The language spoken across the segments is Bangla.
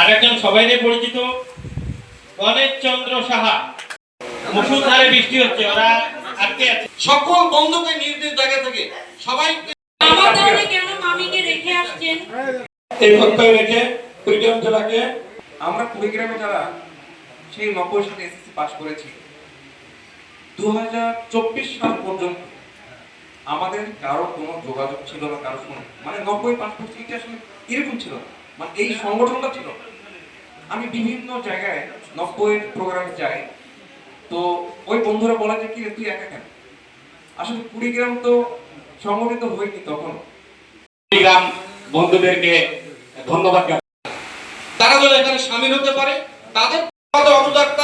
আরেকজন সবাই পরিচিত গণেশ চন্দ্র সাহা মুসুলধারে বৃষ্টি হচ্ছে ওরা আটকে আছে। সকল বন্ধুকে নিজ নিজ জায়গা থেকে আমার তাহলে কেন মামিকে রেখে আসছেন? এই রেখে কুড়িগ্রাম জেলাকে আমরা কুড়িগ্রামে যারা সেই নব্বই সালে এসএসসি পাস করেছি। দু হাজার চব্বিশ সাল পর্যন্ত আমাদের কারও কোনো যোগাযোগ ছিল না কারও সঙ্গে মানে নব্বই পাস করছি এটা আসলে এরকম ছিল না। মানে এই সংগঠনটা ছিল। আমি বিভিন্ন জায়গায় নব্বই প্রোগ্রামে যাই, তো ওই বন্ধুরা বলা যায় কি তুই একা কেন? আসলে কুড়িগ্রাম তো সংগঠিত হয়নি তখন কুড়িগ্রাম বন্ধুদেরকে ধন্যবাদ তারা যেন এখানে সামিল হতে পারে, তাদের পদে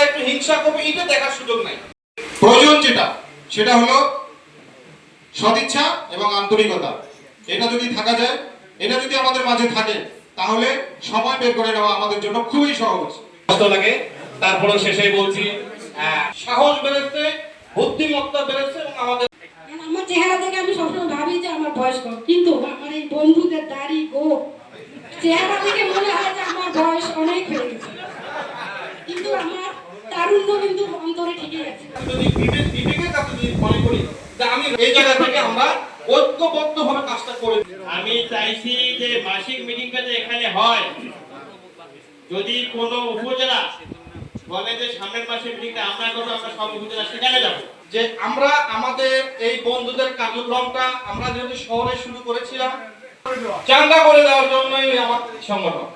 একটু হিংসা করবে এটা দেখার সুযোগ নাই। প্রয়োজন যেটা, সেটা হলো সদিচ্ছা এবং আন্তরিকতা। এটা যদি থাকা যায়, এটা যদি আমাদের মাঝে থাকে তাহলে সময় বের করে নেওয়া আমাদের জন্য খুবই সহজ। কষ্ট লাগে? তারপরে শেষে বলছি আহ, সাহস বেড়েছে বুদ্ধিমত্তা বেড়েছে এবং আমাদের আমার চেহারা থেকে আমি সবসময় ভাবি যে আমার বয়স কম। কিন্তু আমার এই বন্ধুদের দাড়ি গোপ চেহারা থেকে মনে হয় যে আমার বয়স অনেক হয়ে গেছে। কিন্তু আমার তারুণ্য কিন্তু অন্তরে ঠিকই আছে। যদি বিবেক বিবেকের কাছে যদি মনে করি যে আমি এই জায়গা থেকে আমরা ঐক্যবদ্ধ ভাবে কাজটা করে আমি চাইছি যে মাসিক মিটিংটা যে এখানে হয় যদি কোনো উপজেলা বলে যে সামনের মাসে মিটিংটা আমরা করব আমরা সব উপজেলা সেখানে যাব। যে আমরা আমাদের এই বন্ধুদের কার্যক্রমটা আমরা যেহেতু শহরে শুরু করেছিলাম চাঙ্গা করে দেওয়ার জন্যই আমার সংগঠন।